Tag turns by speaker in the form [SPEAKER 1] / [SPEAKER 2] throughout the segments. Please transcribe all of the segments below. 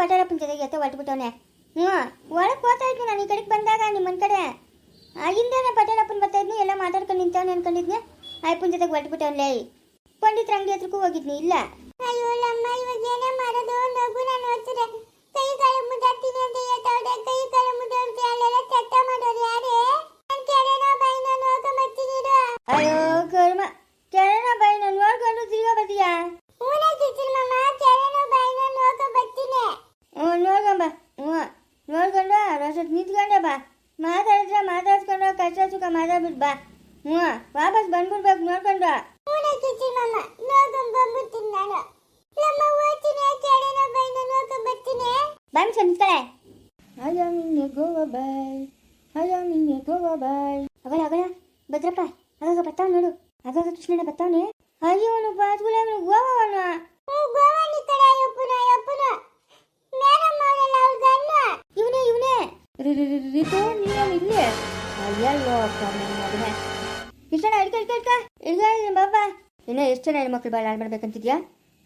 [SPEAKER 1] ಪಟಾರಪ್ಪನ ಜೊತೆಗೆ ಎತ್ತ ಹೊಟ್ಬಿಟ್ಟವನೆ ಹ್ಞೂ, ಒಳಗೆ ಹೋಗ್ತಾ ಇದ್ವಿ ನಾನು ಈ ಕಡೆಗೆ ಬಂದಾಗ ನಿಮ್ಮನ ಕಡೆ. ಹಿಂದೆನೇ ಪಟಾರಪ್ಪನ ಬರ್ತಾ ಇದ್ನಿ, ಎಲ್ಲ ಮಾತಾಡ್ಕೊಂಡು ನಿಂತವನೆ ಅನ್ಕೊಂಡಿದ್ನೆ. ಅಯ್ಯಪ್ಪನ ಜೊತೆಗೆ ಹೊಟ್ಬಿಟ್ಟವನ್ಲೇ ಪಂಡಿತರ ಅಂಗಡಿ ಹತ್ರಕ್ಕೂ ಹೋಗಿದ್ನಿ, ಇಲ್ಲ.
[SPEAKER 2] ಅಯ್ಯೋ, ಲಮ್ಮ, ಇವಾಗ ಏನೇ ಮಾಡೋದು? ನಗು ನಾನು ಓದ್ಸಿದೆ ಕೈ ಕಾಲು ಮುದ್ದಾಡ್ತೀನಿ ಅಂತ ಹೇಳ್ತಾವ್ರೆ ಕೈ ಕಾಲು ಮುದ್ದಾಡ್ತಿ ಅಲ್ಲೆಲ್ಲ ಚಟ್ಟ ಮಾಡೋರು ಯಾರೇ ನನ್ ಕೆರೆನೋ ಬೈನೋ ನೋಡ್ಕೊಂಬರ್ತೀನಿ ಇರು
[SPEAKER 1] ಅಯ್ಯೋ ಕರ್ಮ ಕೆರಣ ಬಾಯಿ ನಾನು ನೋಡ್ಕೊಂಡು ತಿರ್ಗಾ ಬರ್ತೀಯಾ
[SPEAKER 2] ಊನ ಕಿಚಿರ್ ಮಮ್ಮ ಕೆರೆನೋ ಬೈನೋ ನೋಡ್ಕೊಂಬರ್ತೀನಿ
[SPEAKER 1] ಹ್ಞೂ ನೋಡ್ಕೊಂಬ ಹ್ಞೂ ನೋಡ್ಕೊಂಡು ರಸತ್ ನಿಂತ್ಕೊಂಡೆ ಬಾ ಮಾತಾಡಿದ್ರೆ ಮಾತಾಡ್ಸ್ಕೊಂಡು ಸುಖ ಮಾತಾಡ್ಬಿಟ್ಟು ಬಾ. ಹ್ಞೂ ವಾಪಸ್ ಬಂದ್ಬಿಡ್ಬೇಕು ನೋಡ್ಕೊಂಡು ಬಂದು ನಿಂತ್ಕಳೆ ಅಯ್ಯೋ ನಿನ್ನೆ ಗೋವಾ ಬಾಯ್. ಅಯ್ಯೋ ನಿನ್ನೆ ಗೋವಾ ಬಾಯ್. ಅವಳ ಅವಳ ಭದ್ರಪ್ಪ ಆಗಾಗ ಬರ್ತಾವ ನೋಡು. ಆಗಾಗ ಕೃಷ್ಣನ ಬರ್ತಾವನೆ ಅಯ್ಯೋ ಅವನು ಬಾಸ್ಗುಲ ಗೋವಾವನು.
[SPEAKER 2] ಕಡೆ ಯಪ್ಪುನ ರೀ ರೀ
[SPEAKER 1] ಇವನೇ ಇವನೇ ರಿತು ನೀನು ಇಲ್ಲೇ ಅಯ್ಯಲ್ಲೋ ನನ್ನ ಮಗನೇ ಇಷ್ಟನ ಇಡ್ಕ ಹಿಡ್ಕ ಹಿಡ್ಕ ಹಿಡ್ಕ ಬಾಬಾ ಇನ್ನ ಎಷ್ಟು ಜನ ಹೆಣ್ಮಕ್ಳು ಬಾಳ ಹಾಳು ಮಾಡ್ಬೇಕಂತಿದ್ಯಾ?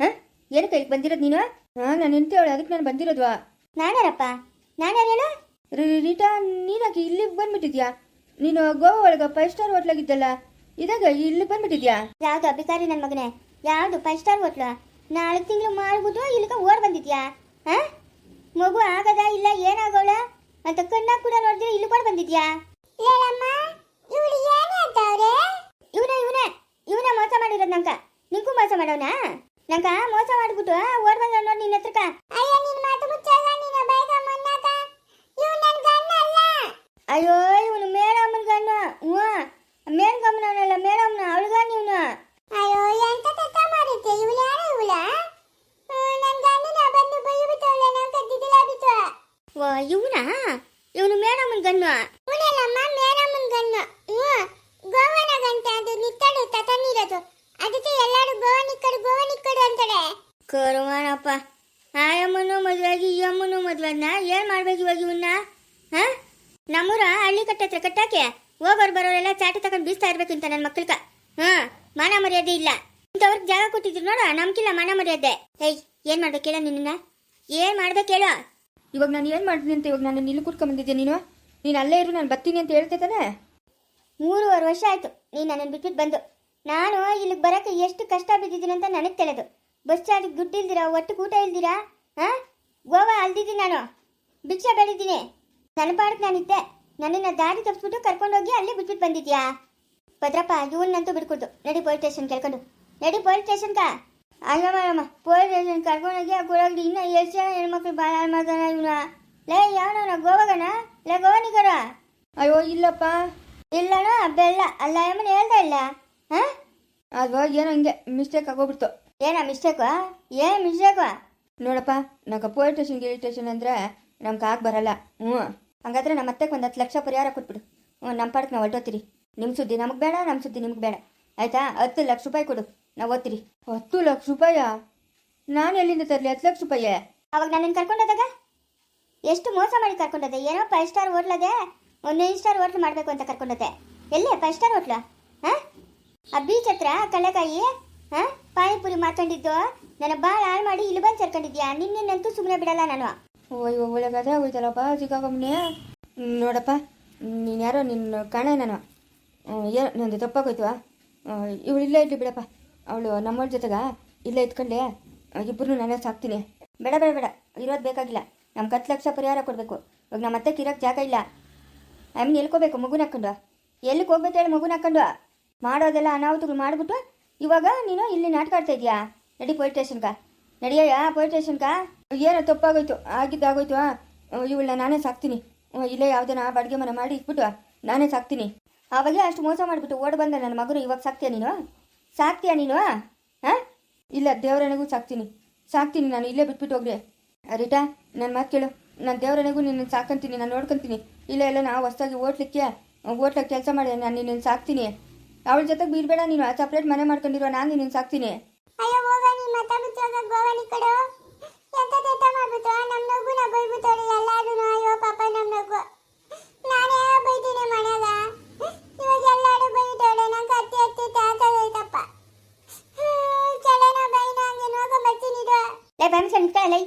[SPEAKER 1] ಹಾ? ಏನಕ್ಕೆ ಇಲ್ಲಿ ಬಂದಿರೋದು ನೀನು? ಹಾಂ, ನಾನು ನಿಂತೇವಳು ಅದಕ್ಕೆ ನಾನು ಬಂದಿರೋದ್ವಾ ನಾನು ಹೇಳು? ರೀಟಾ, ನೀನಾಗಿ ಇಲ್ಲಿಗೆ ಬಂದ್ಬಿಟ್ಟಿದ್ಯಾ? ನೀನು ಗೋವಾ ಒಳಗೆ ಫೈವ್ ಸ್ಟಾರ್ ಹೋಟ್ಲಾಗಿದ್ದಲ್ಲ, ಇದಾಗ ಇಲ್ಲಿ ಬಂದ್ಬಿಟ್ಟಿದ್ಯಾ? ಯಾವ್ದು ಅಭಿಕಾರಿ ನನ್ನ ಮಗನೇ? ಯಾವುದು ಫೈವ್ ಸ್ಟಾರ್ ಹೋಟ್ಲು? ನಾಲ್ಕು ತಿಂಗಳು ಮಾಡ್ಬಿಟ್ಟು ಇಲ್ಲಿಗೆ ಓಡ್ ಬಂದಿದ್ಯಾ? ಹಾಂ? ಮಗು ಆಗದ, ಇಲ್ಲ ಏನಾಗೋಳ? ಅಂತ ಕಣ್ಣಾಗ ಕೂಡ ನೋಡಿದ್ರೆ ಇಲ್ಲಿ ಕೂಡ ಬಂದಿದ್ಯಾ?
[SPEAKER 2] ಲೇಲಮ್ಮ ಇವಳು ಏನೇ ಅಂತವ್ರೆ
[SPEAKER 1] ಇವನೇ ಇವನೇ ಇವನೇ ಮೋಸ ಮಾಡಿರೋದು ನಂಕ ನಿಂಗೂ ಮೋಸ ಮಾಡೋನಾ ನಂಕ ಮೋಸ ಮಾಡ್ಬಿಟ್ಟು ಓಡ್ ಬಂದ ನೋಡಿ ನಿನ್ನ ಹತ್ರಕ್ಕ
[SPEAKER 2] ಅಯ್ಯೋ ನಿನ್ ಮಾತು ಮುಚ್ಚಲ್ಲ ನಿನ್ನ ಬೈಕ ಮೊನ್ನಾಕ ಇವ್ ನನ್ ಗಂಡ ಅಲ್ಲ
[SPEAKER 1] ಅಯ್ಯೋ ಇವನು ಮೇಡಮ್ಮನ ಗಣ್ಣು ಹ್ಞೂ ಮೇಲ್ಗಮ್ಮನವನಲ್ಲ ಮೇಡಮ್ನ ಅವಳಿಗ ನೀವನು
[SPEAKER 2] ಅಯ್ಯೋ ಎಂತ ತತ್ತ ಮಾಡುತ್ತೆ ಇವಳು ಯಾರು ಇವಳ ನನ್ ಗಂಡನ ಬಂದು ಬೈಬಿಟ್ಟವಳೆ ನನ್ ಕದ್ದಿದ್ದಿಲ್ಲ ಬಿತ್ತು
[SPEAKER 1] ಓ ಇವನಾ ಇವನು ಮೇಡಮ್ಮನ ಗಣ್ಣು
[SPEAKER 2] ಇವನಲ್ಲಮ್ಮ ಹ್ಞೂ ಗೋವನ ಗಂಟೆ ಅದು ನಿತ್ತಡು ತತನಿರೋದು. ಅದಕ್ಕೆ ಎಲ್ಲರೂ ಗೋವನಿಕ್ಕಡು ಗೋವನಿಕ್ಕಡು ಅಂತಾರೆ
[SPEAKER 1] ಆ ಆಯಮ್ಮನು ಮದುವೆಯಾಗಿ ಈ ಅಮ್ಮನೂ ಮದುವೆನ ಏನ್ ಮಾಡ್ಬೇಕು ಇವಾಗ ಇವನ್ನ ಹಾ? ನಮ್ಮೂರ ಹಳ್ಳಿ ಕಟ್ಟೆ ಹತ್ರ ಕಟ್ಟಾಕೆ ಹೋಗೋರು ಬರೋರೆಲ್ಲ ಚಾಟಿ ತಗೊಂಡು ಬೀಸ್ತಾ ಇರ್ಬೇಕಂತ ನನ್ನ ಮಕ್ಕಳ್ಗ ಹಾ ಮಾನ ಮರ್ಯಾದೆ ಇಲ್ಲ. ಇಂಥವ್ರಿಗೆ ಜಾಗ ಕೊಟ್ಟಿದ್ರು ನೋಡು ನಮ್ಗಿಲ್ಲ ಮಾನ ಮರ್ಯಾದೆ. ಏಯ್ ಏನ್ ಮಾಡ್ಬೇಕು ಹೇಳ ನಿನ್ನ ಏನ್ ಮಾಡ್ಬೇಕು ಹೇಳು
[SPEAKER 3] ಇವಾಗ ನಾನು ಏನು ಮಾಡ್ತೀನಿ ಅಂತ ಇವಾಗ ನಾನು ಇಲ್ಲಿ ಕೂತ್ಕೊಂಡು ಬಂದಿದ್ದೆ ನೀನು? ನೀನು ಅಲ್ಲೇ ಇರು ನಾನು ಬರ್ತೀನಿ ಅಂತ ಹೇಳ್ತೆ ತಾನೆ
[SPEAKER 1] ಮೂರುವರೆ ವರ್ಷ ಆಯಿತು. ನೀನು ನನ್ನನ್ನು ಬಿಟ್ಬಿಟ್ಟು ಬಂದು. ನಾನು ಇಲ್ಲಿಗೆ ಬರೋಕ್ಕೆ ಎಷ್ಟು ಕಷ್ಟ ಬಿದ್ದಿದ್ದೀನಿ ಅಂತ ನನಗೆ ತಿಳಿದು. ಬಸ್ ಚಾರ್ಜ್ ದುಡ್ಡು ಇಲ್ದಿರಾ? ಒಟ್ಟು ಊಟ ಇಲ್ದಿರಾ? ಹಾಂ ಗೋವಾ ಅಲ್ದಿದ್ದೀನಿ ನಾನು. ಭಿಕ್ಷೆ ಬೆಳಿದ್ದೀನಿ ನನ್ನ ಪಾಡಕ್ಕೆ ನಾನಿದ್ದೆ ನನ್ನನ್ನು ದಾರಿ ತಪ್ಪಿಸ್ಬಿಟ್ಟು ಕರ್ಕೊಂಡೋಗಿ ಅಲ್ಲೇ ಬಿಟ್ಬಿಟ್ಟು ಬಂದಿದ್ಯಾ? ಭದ್ರಪ್ಪ ಇವನ್ನಂತೂ ಬಿಡ್ಕೊಡ್ದು. ನಡಿ ಪೊಲೀಸ್ ಸ್ಟೇಷನ್ ಕೇಳ್ಕೊಂಡು. ನಡಿ ಪೊಲೀಸ್ ಸ್ಟೇಷನ್ಕ? ಅಲ್ಲಮ್ಮ ಅಯ್ಯಮ್ಮ ಪೊಲೀಸ್ ಸ್ಟೇಷನ್ ಕರ್ಕೊಂಡೋಗಿ ಕೊಡೋಗಿ ಇನ್ನೂ ಎಷ್ಟು ಜನ ಹೆಣ್ಮಕ್ಳು ಹಾಳು ಮಾಡ್ತಾನ ಇವನ. ಲೇ ಯಾವನ ಗೋವಾಗನ? ಲೇ ಗೋವಾನಿಗರ
[SPEAKER 3] ಅಯ್ಯೋ, ಇಲ್ಲಪ್ಪ.
[SPEAKER 1] ಇಲ್ಲಣ ಬೆಲ್ಲ ಅಲ್ಲ ಅಮ್ಮನ ಹೇಳ್ದೆ ಇಲ್ಲ. ಹಾ?
[SPEAKER 3] ಅದು ಏನೋ ಹಿಂಗೆ ಮಿಸ್ಟೇಕ್ ಆಗೋಗ್ಬಿಡ್ತು.
[SPEAKER 1] ಏನ ಮಿಸ್ಟೇಕ್ ಏನ್ ಮಿಸ್ಟೇಕು
[SPEAKER 3] ನೋಡಪ್ಪ ನಂಗೆ ಪೋಲಿಸ್ ಸ್ಟೇಷನ್ ಗಿಲಿ ಸ್ಟೇಷನ್ ಅಂದರೆ ನಮ್ಗೆ ಆಗ ಬರಲ್ಲ. ಹ್ಞೂ.
[SPEAKER 1] ಹಂಗಾದ್ರೆ ನಮ್ಮ ಅತ್ತೆಗೆ ಒಂದು ಹತ್ತು ಲಕ್ಷ ಪರಿಹಾರ ಕೊಟ್ಬಿಡು. ಹ್ಞೂ ನಮ್ಮ ಪಾಡಕ್ಕೆ ನಾವು ಹೊರಟೋತೀರಿ ನಿಮ್ಮ ಸುದ್ದಿ ನಮಗೆ ಬೇಡ ನಮ್ಮ ಸುದ್ದಿ ನಿಮ್ಗೆ ಬೇಡ. ಆಯ್ತಾ? ಹತ್ತು ಲಕ್ಷ ರೂಪಾಯಿ ಕೊಡು. ನಾವು ಓದ್ತೀರಿ.
[SPEAKER 3] ಹತ್ತು ಲಕ್ಷ ರೂಪಾಯ? ನಾನು ಎಲ್ಲಿಂದ ತರಲಿ ಹತ್ತು ಲಕ್ಷ ರೂಪಾಯಿ?
[SPEAKER 1] ಅವಾಗ ನನ್ನನ್ನು ಕರ್ಕೊಂಡೋದಾಗ ಎಷ್ಟು ಮೋಸ ಮಾಡಿ ಕರ್ಕೊಂಡೋದೆ ಏನೋ ಫೈವ್ ಸ್ಟಾರ್ ಹೋಟ್ಲದೆ ಒಂದು ನೈನ್ ಸ್ಟಾರ್ ಹೋಟ್ಲು ಮಾಡಬೇಕು ಅಂತ ಕರ್ಕೊಂಡತ್ತೆ ಎಲ್ಲಿ? ಫೈವ್ ಸ್ಟಾರ್ ಹೋಟ್ಲು ಹಾಂ? ಆ ಬೀಚ್ ಹತ್ರ ಕಳೆಕಾಯಿ ಹಾಂ? ಪಾನಿಪುರಿ ಮಾಡ್ಕೊಂಡಿದ್ದು. ನನ್ನ ಭಾಳ ಹಾಳು ಮಾಡಿ ಇಲ್ಲಿ ಬಂದು ಸೇರ್ಕೊಂಡಿದ್ಯಾ? ನಿನ್ನೆನಂತೂ ಸುಮ್ಮನೆ ಬಿಡಲ್ಲ ನಾನು.
[SPEAKER 3] ಓಯ್ ಒಳ್ಳೆ ಕಥೆ ಆಗೋಯ್ತಲ್ಲಪ್ಪ ಸಿಕ್ಕಾಕೊಂಬನಿ ನೋಡಪ್ಪ, ನೀನು ಯಾರೋ ನಿನ್ನ ಕಾಣೆ ನಾನು. ಏ, ನಂದು ತಪ್ಪಾಗೋಯ್ತು ಇವಳು ಇಲ್ಲೇ ಇಡ್ಲಿ ಬಿಡಪ್ಪ. ಅವಳು ನಮ್ಮವ್ಳ ಜೊತೆಗ? ಇಲ್ಲೇ ಇದ್ಕೊಂಡೆ. ಇಬ್ಬರು ನಾನೇ ಸಾಕ್ತೀನಿ.
[SPEAKER 1] ಬೇಡ ಬೇಡ ಬೇಡ. ಇರೋದು ಬೇಕಾಗಿಲ್ಲ. ನಮ್ಗೆ ಹತ್ತು ಲಕ್ಷ ಪರಿಹಾರ ಕೊಡಬೇಕು. ಇವಾಗ ನಮ್ಮ ಅತ್ತೆಗೆ ಇರೋಕ್ಕೆ ಜಾಗ ಇಲ್ಲ. ಆಮೇಲೆ ಎಲ್ಕೋಬೇಕು, ಮಗುನ ಹಾಕೊಂಡು ಎಲ್ಲಿಗೆ ಹೋಗ್ಬೇಕು ಹೇಳಿ ಮಗುನ ಹಾಕೊಂಡು ಮಾಡೋದೆಲ್ಲ ಅನಾಹುತಗಳು ಮಾಡಿಬಿಟ್ಟು ಇವಾಗ ನೀನು ಇಲ್ಲಿ ನಾಟಕ ಆಡ್ತಾ ಇದೀಯಾ? ನಡಿ ಪೊಲೀಸ್ ಸ್ಟೇಷನ್ಕ ನಡಿಯಯ್ಯ ಪೊಲೀಸ್ ಸ್ಟೇಷನ್ಕ
[SPEAKER 3] ಏನೋ ತಪ್ಪಾಗೋಯ್ತು, ಆಗಿದ್ದಾಗೋಯ್ತು ಇವಳನ್ನ ನಾನೇ ಸಾಕ್ತೀನಿ. ಇಲ್ಲೇ ಯಾವ್ದನ ಬಾಡಿಗೆ ಮನೆ ಮಾಡಿ ಇಟ್ಬಿಟ್ಟು ನಾನೇ ಸಾಕ್ತೀನಿ.
[SPEAKER 1] ಆವಾಗ ಅಷ್ಟು ಮೋಸ ಮಾಡಿಬಿಟ್ಟು ಓಡ್ ಬಂದ ನನ್ನ ಮಗನು ಇವಾಗ ಸಾಕ್ತೀಯ ನೀನು? ಸಾಕ್ತೀಯ ನೀನು ಹಾಂ?
[SPEAKER 3] ಇಲ್ಲ, ದೇವರನೆಗೂ ಸಾಕ್ತೀನಿ. ಸಾಕ್ತೀನಿ ನಾನು, ಇಲ್ಲೇ ಬಿಟ್ಬಿಟ್ಟು ಹೋಗ್ರಿ. ರಿಟಾ ನನ್ನ ಮಾತು ಕೇಳು. ನಾನು ದೇವರನೆಗೂ ನಿನ್ನ ಸಾಕಂತೀನಿ, ನಾನು ನೋಡ್ಕೊಂತೀನಿ. ಇಲ್ಲ ಇಲ್ಲ ನಾವು ಹೊಸ್ದಾಗಿ ಓಟ್ಲಿಕ್ಕೆ ಓಟ್ಲಾಗ ಕೆಲಸ ಮಾಡಿ ನಾನು ನಿನ್ನನ್ನು ಸಾಕ್ತೀನಿ. ಅವಳ ಜೊತೆಗೆ ಬೀಳ್ಬೇಡ ನೀನು ಸಪ್ರೇಟ್ ಮನೆ ಮಾಡ್ಕೊಂಡಿರೋ ನಾನು ನಿನ್ನನ್ನು ಸಾಕ್ತೀನಿ.
[SPEAKER 2] ಎಲ್ಲಾರು ಅಯ್ಯೋ, ಪಾಪ ನಮ್ಮ ನಾನೇ ಮನ್ಯಾಗ ಇವಾಗ ಎಲ್ಲಾರು ಬೈಬಿಟ್ಟವಳೆ ನಂಗೆ ಹತ್ತಿ ಹತ್ತಿ ತಾತದೈತಪ್ಪ ಕೆಳನ ಬೈನ ಹಂಗೆ ನೋಡ್ಕೊಂಡ್ ಬರ್ತೀನಿ ಇದು
[SPEAKER 1] ಲೇ ಪರ್ಮಿಷನ್ ಇಟ್ಕೊಳ್ಳ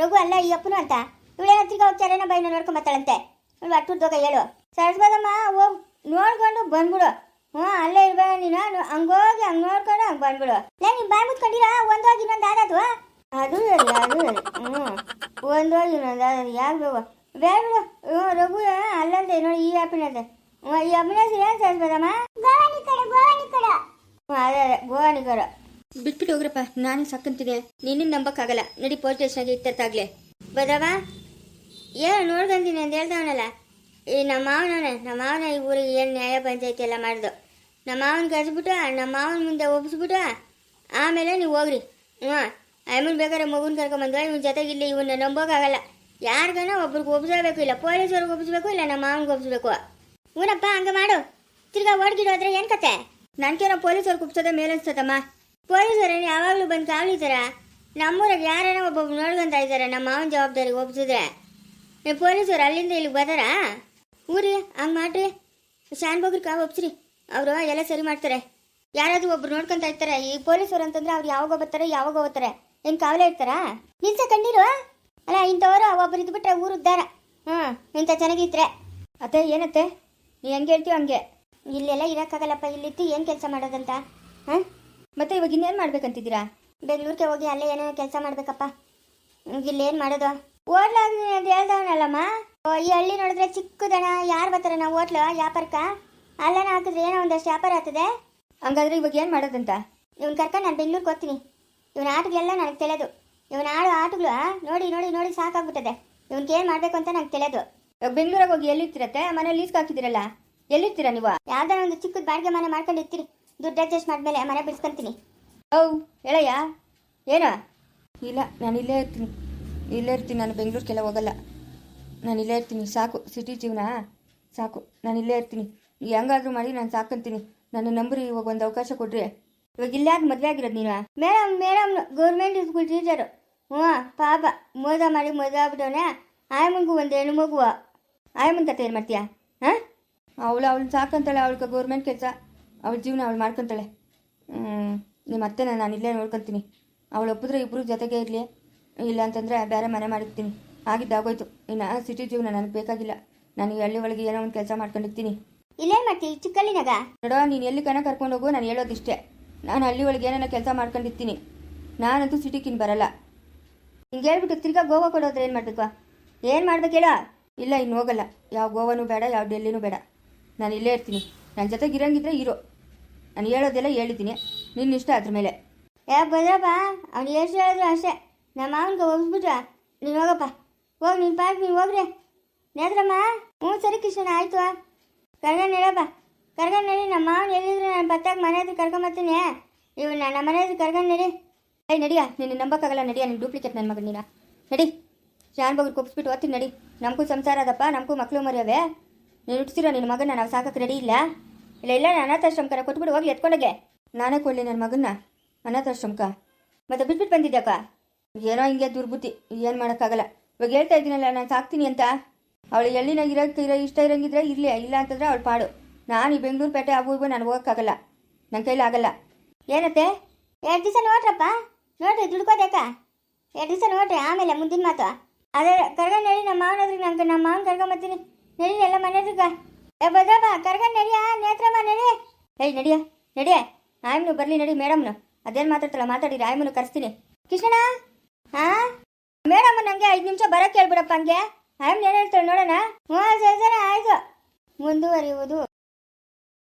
[SPEAKER 2] ರಘು ಅಲ್ಲ ಈ ಅಪ್ಪನು ಅಂತ? ಇವಳೇನ ತಿರ್ಗ ಹೋಗ್ತಾರೇನೋ ಬೈನ ನೋಡ್ಕೊಂಡ್ ಬರ್ತಾಳಂತೆ. ಇವಳು ಅಟ್ಟುದ್ದೋಗ ಹೇಳು.
[SPEAKER 1] ಸರಸ್ವತಮ್ಮ ಹೋಗ್ ನೋಡ್ಕೊಂಡು ಬಂದ್ಬಿಡು. ಹ್ಞೂ ಅಲ್ಲೇ ಇರ್ಬೇಡ ನೀನು. ಹಂಗೋಗಿ ಹಂಗೆ ನೋಡ್ಕೊಂಡು ಹಂಗೆ ಬಂದ್ಬಿಡು.
[SPEAKER 2] ಲೇ ನೀನು ಬಾಯ್ ಮುತ್ಕೊಂಡಿರಾ ಒಂದೋಗಿ ಇನ್ನೊಂದು ಆದದು
[SPEAKER 1] ಅದು ಸರಿ ಅದು ಸರಿ. ಹ್ಞೂ ಒಂದೋಗಿ ಇನ್ನೊಂದು ಅದು ಯಾಕೆ ಬೇಕು ಬೇಡ ಬಿಡು. ಹ್ಞೂ ರಘು ಅಲ್ಲಂತೆ ನೋಡಿ ಈ ಆ್ಯಪಿನಂತೆ ಹ್ಞೂ ಈ ಅಭಿನಯಸ್ ಏನು ಸರಸ್ವತಮ್ಮ?
[SPEAKER 2] ಗೋವಾನಿ ಕಡೆ ಗೋವಾನಿ ಕಡೆ
[SPEAKER 1] ಹ್ಞೂ ಅದೇ ಅದೇ ಗೋವಾನಿಗರ
[SPEAKER 3] ಬಿಟ್ಬಿಟ್ಟು ಹೋಗ್ರಪ್ಪ. ನಾನು ಸಾಕಂತೀನಿ ನಿನ್ನ ನಂಬಕ್ಕಾಗಲ್ಲ. ನಡಿ ಪೊಲೀಸ್ ಸ್ಟೇಷನ್ಗೆ ಇತ್ತಾಗ್ಲೆ
[SPEAKER 1] ಬದವ ಏ ನೋಡ್ಕೊಂತೀನಿ ಅಂತ ಹೇಳ್ತಾವನಲ್ಲ ಈ ನಮ್ಮ ಮಾವನವನೇ, ನಮ್ಮ ಮಾವನ ಈ ಊರಿಗೆ ಏನು ನ್ಯಾಯ ಪಂಚಾಯತಿ ಎಲ್ಲ ಮಾಡ್ದು. ನಮ್ಮ ಮಾವನ ಕರೆಸ್ಬಿಟ್ಟು ನಮ್ಮ ಮಾವನ ಮುಂದೆ ಒಪ್ಪಿಸ್ಬಿಟ್ಟು ಆಮೇಲೆ ನೀವು ಹೋಗ್ರಿ. ಹ್ಞೂ ಆಮೇಲೆ ಬೇಕಾದ್ರೆ ಮಗುನ ಕರ್ಕೊಂಬಂದು ಇವ್ನ ಜೊತೆಗೆ ಇಲ್ಲಿ ಇವನ್ನ ನಂಬೋಕ್ಕಾಗಲ್ಲ ಯಾರಿಗಾನ ಒಬ್ರಿಗೆ ಒಪ್ಪಿಸಬೇಕು ಇಲ್ಲ, ಪೊಲೀಸವ್ರಿಗೆ ಒಪ್ಪಿಸ್ಬೇಕು ಇಲ್ಲ, ನಮ್ಮ ಮಾವನಿಗೆ ಒಪ್ಪಿಸ್ಬೇಕು ಊನಪ್ಪ, ಹಂಗೆ ಮಾಡು. ತಿರ್ಗಾ ಓಡ್ಗಿಡೋದ್ರೆ ಏನು ಕತೆ?
[SPEAKER 3] ನನ್ಕೇನೋ ಪೊಲೀಸ್ ಅವ್ರಿಗೆ ಒಪ್ಸೋದೇ ಮೇಲೆ ಅನ್ಸ್ತದಮ್ಮ
[SPEAKER 1] ಪೊಲೀಸರೇನು ಯಾವಾಗಲೂ ಬಂದು ಕಾವಲಿತಾರ ನಮ್ಮೂರಾಗ ಯಾರನ್ನ ಒಬ್ಬೊಬ್ರು ನೋಡ್ಕೊಂತ ಇದ್ದಾರೆ, ನಮ್ಮ ಮಾವನ ಜವಾಬ್ದಾರಿ ಒಪ್ಸಿದ್ರೆ. ನೀವು ಪೊಲೀಸರು ಅಲ್ಲಿಂದ ಇಲ್ಲಿಗೆ ಬದರ ಊರಿ, ಹಂಗೆ ಮಾಡ್ರಿ. ಶಾನ್ ಬಗ್ರಿ ಕಾವು ಒಪ್ಸ್ರಿ. ಅವರು ಎಲ್ಲ ಸರಿ ಮಾಡ್ತಾರೆ. ಯಾರಾದ್ರೂ ಒಬ್ರು ನೋಡ್ಕೊಂತ ಇರ್ತಾರೆ. ಈ ಪೊಲೀಸರು ಅಂತಂದ್ರೆ ಅವ್ರು ಯಾವಾಗ ಬರ್ತಾರೆ, ಯಾವಾಗ ಹೋಗ್ತಾರೆ? ಏನು ಕಾವಲೇ ಇರ್ತಾರಾ? ನಿಲ್ಸ ಕಂಡಿರು ಅಲ್ಲ, ಇಂಥವ್ರು ಒಬ್ರು ಇದ್ಬಿಟ್ರೆ ಊರು ಉದ್ದಾರ. ಹ್ಞೂ ಇಂಥ ಚೆನ್ನಾಗಿದ್ರೆ
[SPEAKER 3] ಅತ್ತೆ, ಏನತ್ತೆ? ನೀ ಹೆಂಗೆ ಹೇಳ್ತೀವಿ ಹಂಗೆ?
[SPEAKER 1] ಇಲ್ಲೆಲ್ಲ ಇರೋಕ್ಕಾಗಲ್ಲಪ್ಪ ಇಲ್ಲಿತ್ತು ಏನು ಕೆಲಸ ಮಾಡೋದಂತ? ಹಾಂ
[SPEAKER 3] ಮತ್ತೆ ಇವಾಗ ಇನ್ನೇನು ಮಾಡ್ಬೇಕಂತಿದ್ದೀರಾ?
[SPEAKER 1] ಬೆಂಗಳೂರಿಗೆ ಹೋಗಿ ಅಲ್ಲೇ ಏನೇನೋ ಕೆಲಸ ಮಾಡ್ಬೇಕಪ್ಪ. ಇಲ್ಲೇನು ಮಾಡೋದು? ಹೋಟ್ಲಾಗ್ತೀನಿ ಅಂತ ಹೇಳ್ದವನಲ್ಲಮ್ಮ? ಈ ಹಳ್ಳಿ ನೋಡಿದ್ರೆ ಚಿಕ್ಕದಣ, ಯಾರು ಬರ್ತಾರೆ ನಾವು ಹೋಟ್ಲು, ವ್ಯಾಪಾರಕ್ಕ? ಅಲ್ಲನ ಹಾಕಿದ್ರೆ ಏನೋ ಒಂದಷ್ಟು ವ್ಯಾಪಾರ ಆಗ್ತದೆ?
[SPEAKER 3] ಹಂಗಾದ್ರೆ ಇವಾಗ ಏನು ಮಾಡೋದಂತ?
[SPEAKER 1] ಇವ್ನ ಕರ್ಕೊಂಡು ನಾನು ಬೆಂಗಳೂರಿಗೆ ಹೋಗ್ತೀನಿ. ಇವನ ಆಟಗಳೆಲ್ಲ ನನಗೆ ತಿಳಿಯೋದು. ಇವನ ಆಡೋ ಆಟಗಳು ನೋಡಿ ನೋಡಿ ನೋಡಿ ಸಾಕಾಗ್ಬಿಟ್ಟದೆ. ಇವನ್ಗೆ ಏನು ಮಾಡಬೇಕು ಅಂತ ನಂಗೆ ತಿಳಿಯೋದು.
[SPEAKER 3] ಇವಾಗ ಬೆಂಗಳೂರಿಗೆ ಹೋಗಿ ಎಲ್ಲಿರ್ತಿರತ್ತೆ? ಮನೇಲಿ ಲೀಸ್ಗೆ ಹಾಕಿದಿರಲ್ಲ ಎಲ್ಲಿರ್ತೀರಾ ನೀವು?
[SPEAKER 1] ಯಾವ್ದಾರ ಒಂದು ಚಿಕ್ಕದ ಬಾಡಿಗೆ ಮನೆ ಮಾಡ್ಕೊಂಡು ಇರ್ತೀರಿ ದುಡ್ಡು ಅಡ್ಜಸ್ಟ್ ಮಾಡಿದ್ಮೇಲೆ ಮನೆ ಬಿಡಿಸ್ಕೊಂತೀನಿ.
[SPEAKER 3] ಓ ಹೇಳಯ್ಯ? ಏನು? ಇಲ್ಲ ನಾನು ಇಲ್ಲೇ ಇರ್ತೀನಿ. ಇಲ್ಲೇ ಇರ್ತೀನಿ ನಾನು ಬೆಂಗಳೂರಿಗೆಲ್ಲ ಹೋಗಲ್ಲ. ನಾನು ಇಲ್ಲೇ ಇರ್ತೀನಿ ಸಾಕು. ಸಿಟಿ ಜೀವನ ಸಾಕು. ನಾನು ಇಲ್ಲೇ ಇರ್ತೀನಿ. ಹೆಂಗಾದ್ರೂ ಮಾಡಿ ನಾನು ಸಾಕಂತೀನಿ. ನನ್ನ ನಂಬರಿ ಇವಾಗ ಒಂದು ಅವಕಾಶ ಕೊಡ್ರಿ
[SPEAKER 1] ಇವಾಗ ಇಲ್ಲಾದ ಮದುವೆ ಆಗಿರೋದು ನೀನು? Madam madam government school teacher ಹ್ಞೂ ಪಾಪ. ಮೋದ ಮಾಡಿ ಮದುವೆ ಆಗ್ಬಿಟ್ಟವನೇ. ಆಯಮ್ಮನಿಗೂ ಒಂದು ಹೆಣ್ಣು ಮಗುವ
[SPEAKER 3] ಆಯಮ್ಮನ ಕತೆ ಏನು ಮಾಡ್ತೀಯಾ? ಹಾಂ? ಅವಳು ಅವಳು ಸಾಕಂತಾಳೆ ಅವಳಿಗೆ ಗೌರ್ಮೆಂಟ್ ಕೆಲಸ. ಅವಳ ಜೀವನ ಅವಳು ಮಾಡ್ಕೊತಾಳೆ. ನಿಮ್ಮ ಅತ್ತೆನ ನಾನು ಇಲ್ಲೇ ನೋಡ್ಕೊತೀನಿ. ಅವಳು ಒಪ್ಪಿದ್ರೆ ಇಬ್ಬರು ಜೊತೆಗೆ ಇರಲಿ. ಇಲ್ಲ ಅಂತಂದರೆ ಬೇರೆ ಮನೆ ಮಾಡಿರ್ತೀನಿ. ಆಗಿದ್ದಾಗೋಯ್ತು. ಇನ್ನು ಸಿಟಿ ಜೀವನ ನನಗೆ ಬೇಕಾಗಿಲ್ಲ. ನಾನು ಈ ಹಳ್ಳಿ ಒಳಗೆ ಏನೋ ಒಂದು ಕೆಲಸ ಮಾಡ್ಕೊಂಡಿರ್ತೀನಿ.
[SPEAKER 1] ಇಲ್ಲೇ ಮಾಡ್ತೀವಿ ಚಿಕ್ಕಲ್ಲಿನಾಗ?
[SPEAKER 3] ನೋಡೋ ನೀನು ಎಲ್ಲಿ ಕಣ ಕರ್ಕೊಂಡು ಹೋಗು ನಾನು ಹೇಳೋದಿಷ್ಟೇ. ನಾನು ಹಳ್ಳಿ ಒಳಗೆ ಏನೇನೋ ಕೆಲಸ ಮಾಡ್ಕೊಂಡಿರ್ತೀನಿ. ನಾನಂತೂ ಸಿಟಿಕಿನ್ ಬರಲ್ಲ.
[SPEAKER 1] ಹಿಂಗೆ ಹೇಳ್ಬಿಟ್ಟು ತಿರ್ಗಾ ಗೋವಾ ಕೊಡೋದ್ರೆ ಏನು ಮಾಡಬೇಕು?
[SPEAKER 3] ಏನು ಮಾಡ್ಬೇಕು ಹೇಳ? ಇಲ್ಲ ಇನ್ನು ಹೋಗಲ್ಲ. ಯಾವ ಗೋವಾನೂ ಬೇಡ ಯಾವ ಡೆಲ್ಲಿನೂ ಬೇಡ. ನಾನು ಇಲ್ಲೇ ಇರ್ತೀನಿ. ನನ್ನ ಜೊತೆಗೆ ಇರಂಗಿದ್ರೆ ಇರೋ. ನಾನು ಹೇಳೋದೆಲ್ಲ ಹೇಳಿದ್ದೀನಿ. ನಿನ್ನ ಇಷ್ಟ ಅದ್ರ ಮೇಲೆ.
[SPEAKER 1] ಏ ಬದ್ರಪ್ಪ ಅವ್ನು ಎಷ್ಟು ಹೇಳಿದ್ರು ಅಷ್ಟೇ. ನಮ್ಮ ಮಾವನ್ಗೆ ಹೋಗ್ಬಿಟ್ರ. ನೀನು ಹೋಗಪ್ಪ. ಹೋಗಿ ನಿನ್ನ ಪಾಪ ನೀನು ಹೋಗ್ರಿ. ನೇತ್ರಮ್ಮ ಹ್ಞೂ ಸರಿ ಕೃಷ್ಣ ಆಯಿತು ಕರ್ಕೊಂಡು ಹೇಳಪ್ಪ. ಕರ್ಕೊಂಡು ನಡಿ ನಮ್ಮ ಮಾವನ್ ಎಲ್ಲಿದ್ರು ನಾನು ಬತ್ತಾಗ ಮನೆ ಹತ್ರ ಕರ್ಕೊಂಬರ್ತೀನಿ ಇವ್ ನಮ್ಮ ಮನೆ ಹತ್ರ ಕರ್ಕೊಂಡು ನಡಿ.
[SPEAKER 3] ಏಯ್ ನಡಿಯ ನಿನ್ನ ನಂಬಕ್ಕಾಗಲ್ಲ ನಡಿಯ ನೀನು ಡೂಪ್ಲಿಕೇಟ್ ನನ್ನ ಮಗನ ನೀನ. ನಡಿ. ಶಾನ್ ಬಗ್ರು ಕೊಪ್ಸ್ಬಿಟ್ಟು ಓದ್ತೀನಿ ನಡಿ. ನಮಗೂ ಸಂಸಾರ ಅದಪ್ಪ ನಮಗೂ ಮಕ್ಕಳು ಮರಿಯವೆ ನೀನು ಹುಟ್ಟಿಸಿರೋ ನಿನ್ನ ಮಗನ ನಾವು ಸಾಕಕ್ಕೆ ರೆಡಿ ಇಲ್ಲ. ಇಲ್ಲ ಇಲ್ಲ ನಾನು ಅನಾಥಾಶ್ರಮಕರ ಕೊಟ್ಬಿಡು, ಹೋಗಿ ಎತ್ಕೊಂಡೋಗೆ. ನಾನೇ ಕೊಡಲಿ ನನ್ನ ಮಗನ್ನ ಅನಾಥಾಶ್ರಮಕ ಮತ್ತೆ ಬಿಟ್ಬಿಟ್ಟು ಬಂದಿದ್ದಕ್ಕ ಏನೋ ಹಿಂಗೆ ದುರ್ಬುದ್ಧಿ, ಏನು ಮಾಡೋಕ್ಕಾಗಲ್ಲ. ಇವಾಗ ಹೇಳ್ತಾ ಇದ್ದೀನಲ್ಲ, ನಾನು ಸಾಕ್ತೀನಿ ಅಂತ. ಅವಳು ಎಳ್ಳಿನಾಗ ಇರೋಕ್ಕೆ ಇರೋ ಇಷ್ಟ ಇರೋಂಗಿದ್ರೆ ಇರಲಿ, ಇಲ್ಲ ಅಂತಂದ್ರೆ ಅವಳು ಪಾಡು. ನಾನು ಈ ಬೆಂಗಳೂರು ಪೇಟೆ ಇವು ನಾನು ಹೋಗೋಕ್ಕಾಗಲ್ಲ. ನನ್ನ ಕೈಲಿ ಆಗಲ್ಲ.
[SPEAKER 1] ಏನತ್ತೆ? ಎರಡು ದಿವಸ ನೋಡ್ರಪ್ಪ. ನೋಡ್ರಿ ದುಡ್ಕೋದೇಕ ಎರಡು ದಿವಸ ನೋಡ್ರಿ, ಆಮೇಲೆ ಮುಂದಿನ ಮಾತು. ಅದೇ, ಕರ್ಕೊಂಡು ನಡಿ, ನಮ್ಮ ಮಾವನ ಹತ್ರ ನಂಗೆ, ನಮ್ಮ ಮಾವನ ಕರ್ಕೊಂಬರ್ತೀನಿ ನಡಿ, ಎಲ್ಲ ಮನೆ ಏ ಭದ್ರಪ್ಪ ಕರ್ಕೊಂಡು ನಡಿಯ ನೇತ್ರಮ್ಮ ನಡಿ.
[SPEAKER 3] ಹೇಳಿ ನಡಿಯ ನಡಿಯ. ಆಯಮ್ನು ಬರಲಿ, ನಡಿ ಮೇಡಮ್ನು ಅದೇನು ಮಾತಾಡ್ತಲ್ಲ ಮಾತಾಡಿರಿ ಆಯಮ್ಮನು ಕರೆಸ್ತೀನಿ.
[SPEAKER 1] ಕೃಷ್ಣಣ್ಣ ಹಾ
[SPEAKER 3] ಮೇಡಮ್ ನಂಗೆ ಐದು ನಿಮಿಷ ಬರೋಕ್ಕೆ ಹೇಳ್ಬಿಡಪ್ಪ ಹಂಗೆ. ಆಯಮ್ನ ಏನು ಹೇಳ್ತಾಳೆ ನೋಡೋಣ?
[SPEAKER 1] ಹ್ಞೂ, ಸರಿ ಸರಿ, ಆಯ್ತು. ಮುಂದುವರಿಯುವುದು.